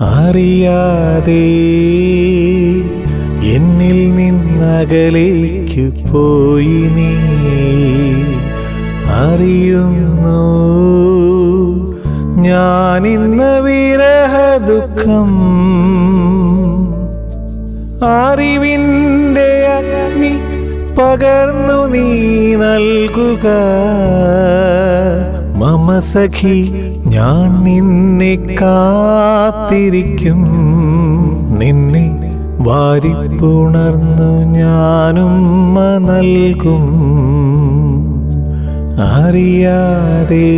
അറിയാതെ എന്നിൽ നിന്നകലേക്കു പോയി നീ. അറിയുന്നു ഞാനിന്ന് വിരഹ ദുഃഖം. അറിവിന്റെ അഗ്നി പകർന്നു നീ നൽകുക. മമ സഖി ഞാൻ നിന്നെ കാത്തിരിക്കും. നിന്നെ വാരിപ്പുണർന്നു ഞാനും നൽകും. അറിയാതെ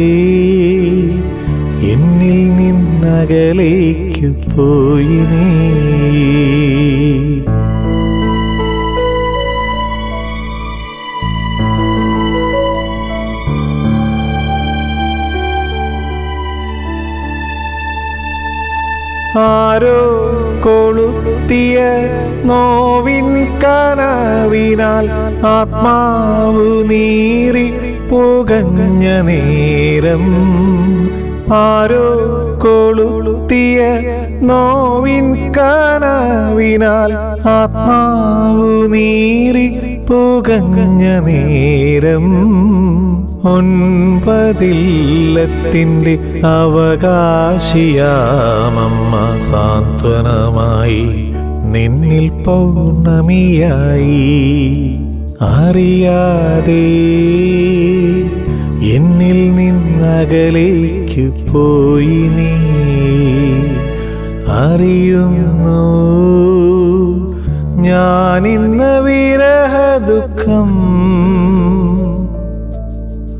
എന്നിൽ നിന്നകലേക്ക് പോയി നീ. ആരോ കൊളുത്തിയ നോവിൻ കനവിനാൽ ആത്മാവ് നീറി പുകഞ്ഞ നേരം. ആരോ കൊളുത്തിയ നോവിൻ കനവിനാൽ ആത്മാവ് നീറി പുകഞ്ഞ നേരം. ഒൻപതില്ലത്തിന്റെ അവകാശിയാമമ്മ സാന്ത്വനമായി നിന്നിൽ പൗർണമിയായി. അറിയാതെ എന്നിൽ നിന്നകലേക്ക് പോയി നീ. അറിയുന്നു ഞാനിന്ന്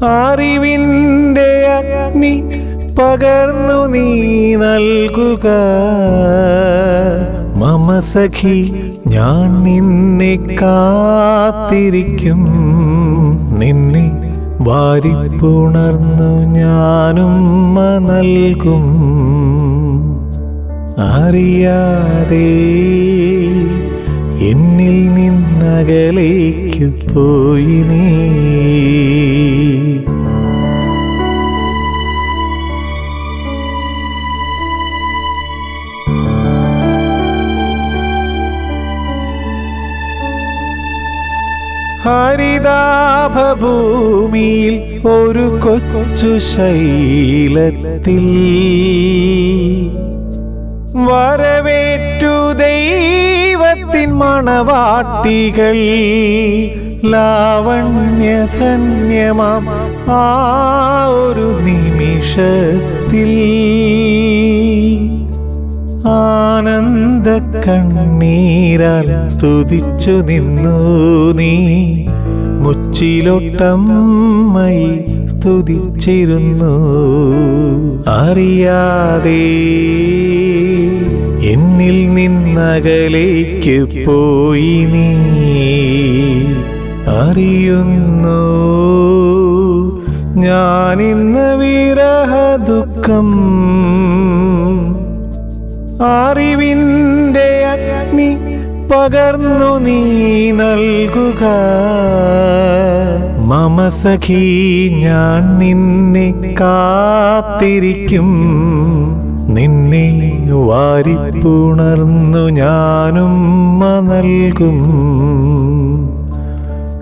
അറിവിന്റെ അഗ്നി പകർന്നു നീ നൽകുക. മമ സഖി ഞാൻ നിന്നെ കാത്തിരിക്കും. നിന്നെ വാരിപ്പുണർന്നു ഞാനും നൽകും. അറിയാതെ എന്നിൽ നിന്നകലേക്കു പോയി നീ. ഹരിതാഭൂമിയിൽ ഒരു കൊച്ചു ശൈലത്തിൽ മണവാട്ടികൾ ലാവണ്യധന്യമാം. ആ ഒരു നിമിഷത്തിൽ ആനന്ദ കണ്ണീരാൽ സ്തുതിച്ചു നിന്നു നീ. മുച്ചിലൊട്ടമ്മയി സ്തുതിച്ചിരുന്നു. അറിയാതെ നിന്നകലേക്ക് പോയി നീ അറിയുന്നു. ഞാനിന്ന് വിരഹ ദുഃഖം അറിവിന്റെ അഗ്നി പകർന്നു നീ നൽകുക. മമ സഖി ഞാൻ നിന്നെ കാത്തിരിക്കും. നിന്നെ വാരിപ്പുണർന്നു ഞാനും നൽകും.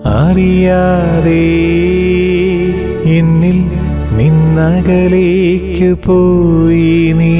അറിയാതെ എന്നിൽ നിന്നകലേക്ക് പോയി നീ.